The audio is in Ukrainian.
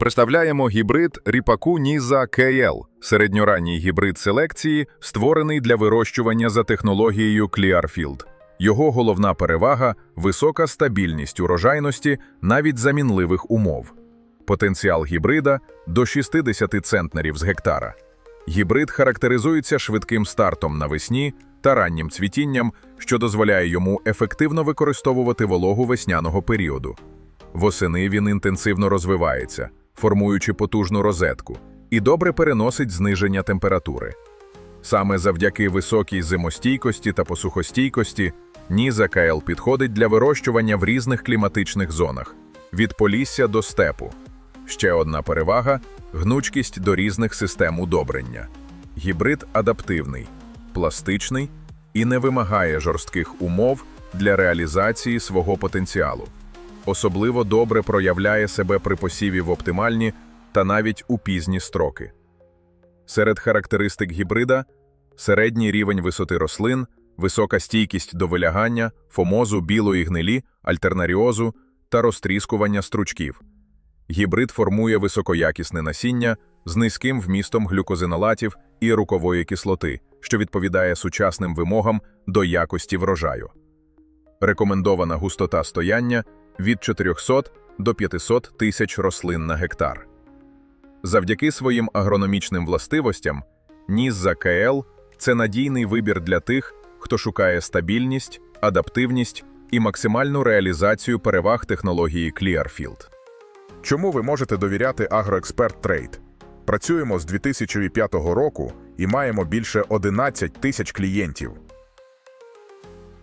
Представляємо гібрид ріпаку Ніза КЛ, середньоранній гібрид селекції, створений для вирощування за технологією Clearfield. Його головна перевага висока стабільність урожайності навіть за мінливих умов. Потенціал гібрида до 60 центнерів з гектара. Гібрид характеризується швидким стартом навесні та раннім цвітінням, що дозволяє йому ефективно використовувати вологу весняного періоду. Восени він інтенсивно розвивається, формуючи потужну розетку, і добре переносить зниження температури. Саме завдяки високій зимостійкості та посухостійкості Ніза КЛ підходить для вирощування в різних кліматичних зонах від полісся до степу. Ще одна перевага гнучкість до різних систем удобрення. Гібрид адаптивний, пластичний і не вимагає жорстких умов для реалізації свого потенціалу. Особливо добре проявляє себе при посіві в оптимальні та навіть у пізні строки. Серед характеристик гібрида середній рівень висоти рослин, висока стійкість до вилягання, фомозу білої гнилі, альтернаріозу та розтріскування стручків. Гібрид формує високоякісне насіння з низьким вмістом глюкозинолатів і рукової кислоти, що відповідає сучасним вимогам до якості врожаю. Рекомендована густота стояння від 400 до 500 тисяч рослин на гектар. Завдяки своїм агрономічним властивостям, Нізза КЛ – це надійний вибір для тих, хто шукає стабільність, адаптивність і максимальну реалізацію переваг технології Clearfield. Чому ви можете довіряти Агроексперт Трейд? Працюємо з 2005 року і маємо більше 11 тисяч клієнтів.